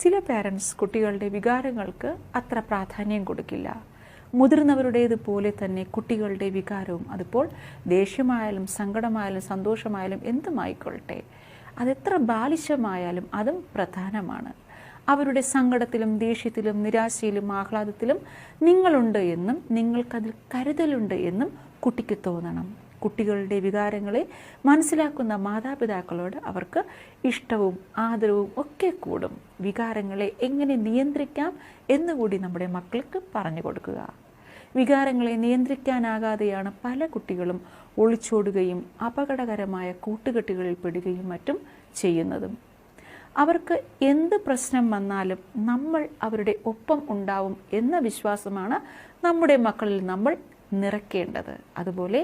ചില പാരൻസ് കുട്ടികളുടെ വികാരങ്ങൾക്ക് അത്ര പ്രാധാന്യം കൊടുക്കില്ല. മുതിർന്നവരുടേതുപോലെ തന്നെ കുട്ടികളുടെ വികാരവും അതിപ്പോൾ ദേഷ്യമായാലും സങ്കടമായാലും സന്തോഷമായാലും എന്തുമായിക്കൊള്ളട്ടെ? അതെത്ര ബാലിശമായാലും അതും പ്രധാനമാണ്. അവരുടെ സങ്കടത്തിലും ദേഷ്യത്തിലും നിരാശയിലും ആഹ്ലാദത്തിലും നിങ്ങളുണ്ട് എന്നും നിങ്ങൾക്കതിൽ കരുതലുണ്ട് എന്നും കുട്ടിക്ക് തോന്നണം. കുട്ടികളുടെ വികാരങ്ങളെ മനസ്സിലാക്കുന്ന മാതാപിതാക്കളോട് അവർക്ക് ഇഷ്ടവും ആദരവും ഒക്കെ കൂടും. വികാരങ്ങളെ എങ്ങനെ നിയന്ത്രിക്കാം എന്നുകൂടി നമ്മുടെ മക്കൾക്ക് പറഞ്ഞു കൊടുക്കുക. വികാരങ്ങളെ നിയന്ത്രിക്കാനാകാതെയാണ് പല കുട്ടികളും ഒളിച്ചോടുകയും അപകടകരമായ കൂട്ടുകെട്ടുകളിൽ പെടുകയും മറ്റും ചെയ്യുന്നതും. അവർക്ക് എന്ത് പ്രശ്നം വന്നാലും നമ്മൾ അവരുടെ ഒപ്പം ഉണ്ടാവും എന്ന വിശ്വാസമാണ് നമ്മുടെ മക്കളിൽ നമ്മൾ നിറയ്ക്കേണ്ടത് അതുപോലെ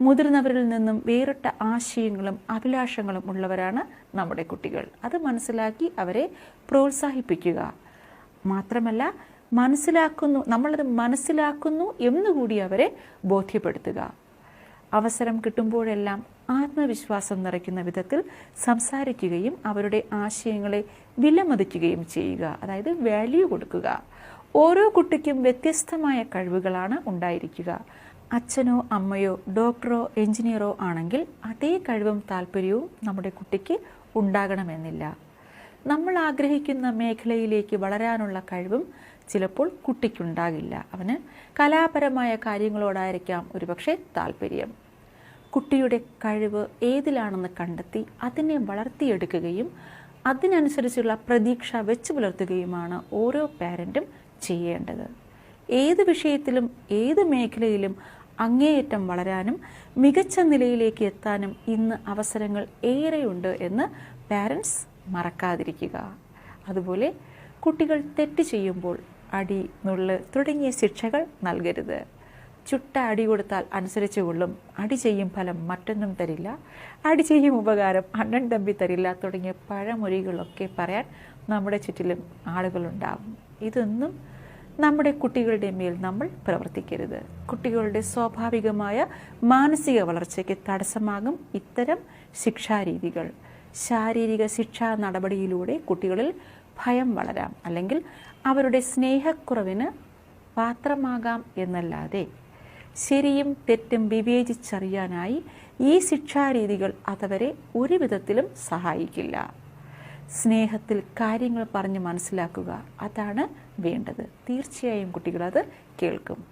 മുതിർന്നവരിൽ നിന്നും വേറിട്ട ആശയങ്ങളും അഭിലാഷങ്ങളും ഉള്ളവരാണ് നമ്മുടെ കുട്ടികൾ. അത് മനസ്സിലാക്കി അവരെ പ്രോത്സാഹിപ്പിക്കുക. മാത്രമല്ല മനസ്സിലാക്കുന്നു നമ്മളത് മനസ്സിലാക്കുന്നു എന്നുകൂടി അവരെ ബോധ്യപ്പെടുത്തുക. അവസരം കിട്ടുമ്പോഴെല്ലാം ആത്മവിശ്വാസം നിറയ്ക്കുന്ന വിധത്തിൽ സംസാരിക്കുകയും അവരുടെ ആശയങ്ങളെ വിലമതിക്കുകയും ചെയ്യുക. അതായത് വാല്യൂ കൊടുക്കുക. ഓരോ കുട്ടിക്കും വ്യത്യസ്തമായ കഴിവുകളാണ് ഉണ്ടായിരിക്കുക. അച്ഛനോ അമ്മയോ ഡോക്ടറോ എഞ്ചിനീയറോ ആണെങ്കിൽ അതേ കഴിവും താല്പര്യവും നമ്മുടെ കുട്ടിക്ക് ഉണ്ടാകണമെന്നില്ല. നമ്മൾ ആഗ്രഹിക്കുന്ന മേഖലയിലേക്ക് വളരാനുള്ള കഴിവും ചിലപ്പോൾ കുട്ടിക്കുണ്ടാകില്ല. അവന് കലാപരമായ കാര്യങ്ങളോടായിരിക്കാം ഒരുപക്ഷെ താല്പര്യം. കുട്ടിയുടെ കഴിവ് ഏതിലാണെന്ന് കണ്ടെത്തി അതിനെ വളർത്തിയെടുക്കുകയും അതിനനുസരിച്ചുള്ള പ്രതീക്ഷ വെച്ച് പുലർത്തുകയുമാണ് ഓരോ പാരന്റും ചെയ്യേണ്ടത്. ഏത് വിഷയത്തിലും ഏത് മേഖലയിലും അങ്ങേയറ്റം വളരാനും മികച്ച നിലയിലേക്ക് എത്താനും ഇന്ന് അവസരങ്ങൾ ഏറെയുണ്ട് എന്ന് പാരൻസ് മറക്കാതിരിക്കുക. അതുപോലെ കുട്ടികൾ തെറ്റ് ചെയ്യുമ്പോൾ അടി നുള്ള് തുടങ്ങിയ ശിക്ഷകൾ നൽകരുത്. ചുട്ട അടി കൊടുത്താൽ അനുസരിച്ച് കൊള്ളും. അടി ചെയ്യും ഫലം മറ്റൊന്നും തരില്ല. അടി ചെയ്യും ഉപകാരം അണ്ണൻ തമ്പി തരില്ല തുടങ്ങിയ പഴമൊഴികളൊക്കെ പറയാൻ നമ്മുടെ ചുറ്റിലും ആളുകളുണ്ടാവും. ഇതൊന്നും നമ്മുടെ കുട്ടികളുടെ മേൽ നമ്മൾ പ്രവർത്തിക്കരുത്. കുട്ടികളുടെ സ്വാഭാവികമായ മാനസിക വളർച്ചയ്ക്ക് തടസ്സമാകും ഇത്തരം ശിക്ഷാരീതികൾ. ശാരീരിക ശിക്ഷാ നടപടിയിലൂടെ കുട്ടികളിൽ ഭയം വളരാം. അല്ലെങ്കിൽ അവരുടെ സ്നേഹക്കുറവിന് പാത്രമാകാം എന്നല്ലാതെ ശരിയും തെറ്റും വിവേചിച്ചറിയാനായി ഈ ശിക്ഷാരീതികൾ അതവരെ ഒരു വിധത്തിലും സഹായിക്കില്ല. സ്നേഹത്തിൽ കാര്യങ്ങൾ പറഞ്ഞ് മനസ്സിലാക്കുക. അതാണ് വേണ്ടത്. തീർച്ചയായും കുട്ടികളത് കേൾക്കും.